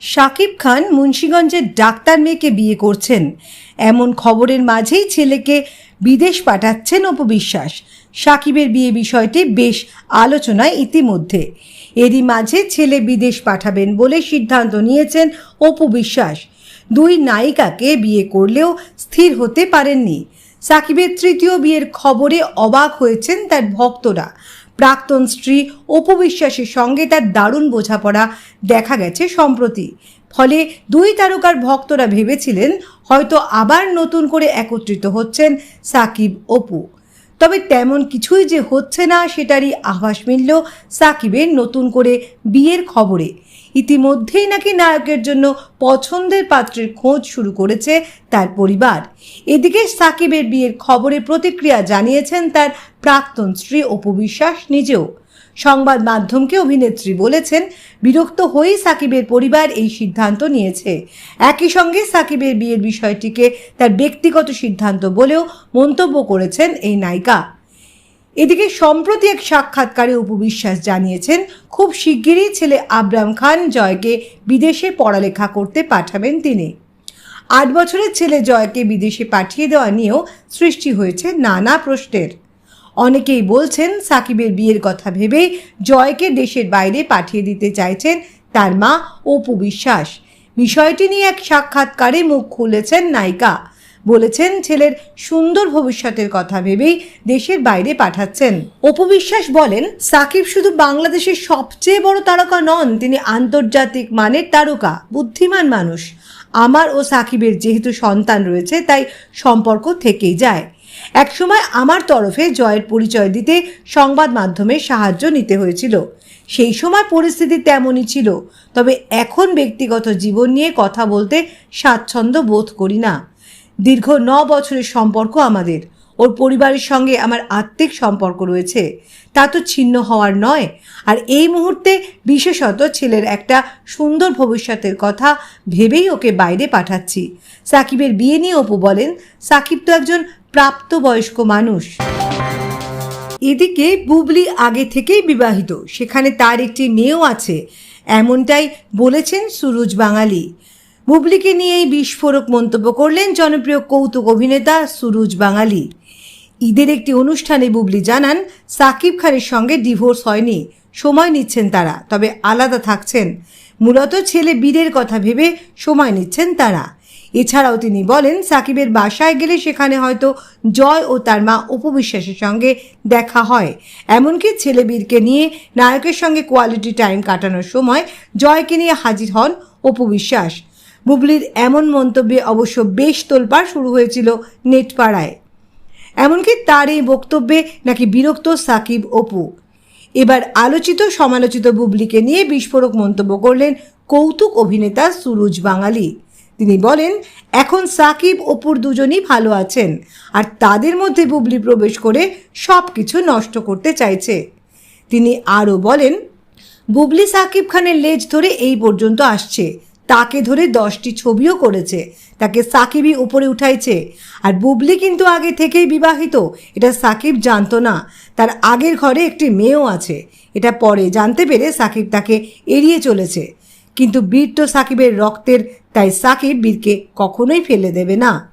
শাকিব খান মুন্সীগঞ্জের ডাক্তার মেয়েকে বিয়ে করছেন। এমন খবরের মাঝেই ছেলেকে বিদেশ পাঠাচ্ছেন অপবিশ্বাস সাকিবের বিয়ে বিষয়টি বেশ আলোচনায় ইতিমধ্যে। এরই মাঝে ছেলে বিদেশ পাঠাবেন বলে সিদ্ধান্ত নিয়েছেন অপু বিশ্বাস। দুই নায়িকাকে বিয়ে করলেও স্থির হতে পারেননি। সাকিবের তৃতীয় বিয়ের খবরে অবাক হয়েছেন তার ভক্তরা। প্রাক্তন স্ত্রী অপবিশ্বাসের সঙ্গে তার দারুণ বোঝাপড়া দেখা গেছে সম্প্রতি। ফলে দুই তারকার ভক্তরা ভেবেছিলেন হয়তো আবার নতুন করে একত্রিত হচ্ছেন সাকিব, অপু। তবে তেমন কিছুই যে হচ্ছে না সেটারই আভাস মিলল সাকিবের নতুন করে বিয়ের খবরে। ইতিমধ্যেই নাকি নায়কের জন্য পছন্দের পাত্রের খোঁজ শুরু করেছে তার পরিবার। এদিকে সাকিবের বিয়ের খবরে প্রতিক্রিয়া জানিয়েছেন তার প্রাক্তন স্ত্রী অপু বিশ্বাস নিজেও। সংবাদ মাধ্যমকে অভিনেত্রী বলেছেন, বিরক্ত হয়েই সাকিবের পরিবার এই সিদ্ধান্ত নিয়েছে। একই সঙ্গে সাকিবের বিয়ের বিষয়টিকে তার ব্যক্তিগত সিদ্ধান্ত বলেও মন্তব্য করেছেন এই নায়িকা। এদিকে সম্প্রতি এক সাক্ষাৎকারে উপবিশ্বাস জানিয়েছেন, খুব শিগগিরই ছেলে আবরাম খান জয়কে বিদেশে পড়ালেখা করতে পাঠাবেন তিনি। আট বছরের ছেলে জয়কে বিদেশে পাঠিয়ে দেওয়া নিয়েও সৃষ্টি হয়েছে নানা প্রশ্নের। অনেকেই বলছেন, সাকিবের বিয়ের কথা ভেবেই জয়কে দেশের বাইরে পাঠিয়ে দিতে চাইছেন তার মা অপু বিশ্বাস। বিষয়টি নিয়ে এক সাক্ষাৎকারে মুখ খুলেছেন নায়িকা। বলেছেন ছেলের সুন্দর ভবিষ্যতের কথা ভেবেই দেশের বাইরে পাঠাচ্ছেন। অপবিশ্বাস বলেন, সাকিব শুধু বাংলাদেশের সবচেয়ে বড় তারকা নন, তিনি আন্তর্জাতিক মানের তারকা, বুদ্ধিমান মানুষ। আমার ও সাকিবের যেহেতু সন্তান রয়েছে, তাই সম্পর্ক থেকেই যায়। একসময় আমার তরফে জয়ের পরিচয় দিতে সংবাদ মাধ্যমের সাহায্য নিতে হয়েছিল। সেই সময় পরিস্থিতি তেমনই ছিল, তবে এখন ব্যক্তিগত জীবন নিয়ে কথা বলতে স্বাচ্ছন্দ্য বোধ করি না। দীর্ঘ ন বছরের সম্পর্ক আমাদের। ওর পরিবারের সঙ্গে আমার আত্মিক সম্পর্ক রয়েছে। তা তো ছিন্ন হওয়ার নয়। আর এই মুহূর্তে বিশেষত ছেলের একটা সুন্দর ভবিষ্যতের কথা ভেবেই ওকে বাইরে পাঠাচ্ছি। সাকিবের বিয়ে নিয়ে অপু বলেন, সাকিব তো একজন প্রাপ্তবয়স্ক মানুষ। এদিকে বুবলি আগে থেকেই বিবাহিত। সেখানে তার একটি মেয়েও আছে। এমনটাই বলেছেন সুরুজ বাঙালি। বুবলিকে নিয়েই বিস্ফোরক মন্তব্য করলেন জনপ্রিয় কৌতুক অভিনেতা সুরুজ বাঙালি। ঈদের একটি অনুষ্ঠানে বুবলি জানান, সাকিব খানের সঙ্গে ডিভোর্স হয়নি, সময় নিচ্ছেন তারা, তবে আলাদা থাকছেন। মূলত ছেলে বীরের কথা ভেবে সময় নিচ্ছেন তারা। এছাড়াও তিনি বলেন, সাকিবের বাসায় গেলে সেখানে হয়তো জয় ও তার মা উপবিশ্বাসের সঙ্গে দেখা হয়। এমনকি ছেলে বীরকে নিয়ে নায়কের সঙ্গে কোয়ালিটি টাইম কাটানোর সময় জয়কে নিয়ে হাজির হন অপবিশ্বাস। বুবলির এমন মন্তব্যে অবশ্য বেশ তোলপাড় শুরু হয়েছিল নেটপাড়ায়। এমনকি তার এই বক্তব্যে নাকি বিরক্ত সাকিব অপু। এবার আলোচিত সমালোচিত বুবলিকে নিয়ে বিস্ফোরক মন্তব্য করলেন কৌতুক অভিনেতা সুরুজ বাঙালি। তিনি বলেন, এখন সাকিব, অপুর দুজনই ভালো আছেন আর তাদের মধ্যে বুবলি প্রবেশ করে সব কিছু নষ্ট করতে চাইছে। তিনি আরও বলেন, বুবলি সাকিব খানের লেজ ধরে এই পর্যন্ত আসছে। তাকে ধরে দশটি ছবিও করেছে। তাকে সাকিবই উপরে উঠাইছে। আর বুবলি কিন্তু আগে থেকেই বিবাহিত। এটা সাকিব জানতো না। তার আগের ঘরে একটি মেয়েও আছে। এটা পরে জানতে পেরে সাকিব তাকে এড়িয়ে চলেছে। কিন্তু বীর তো সাকিবের রক্তের, তাই সাকিব বীরকে কখনোই ফেলে দেবে না।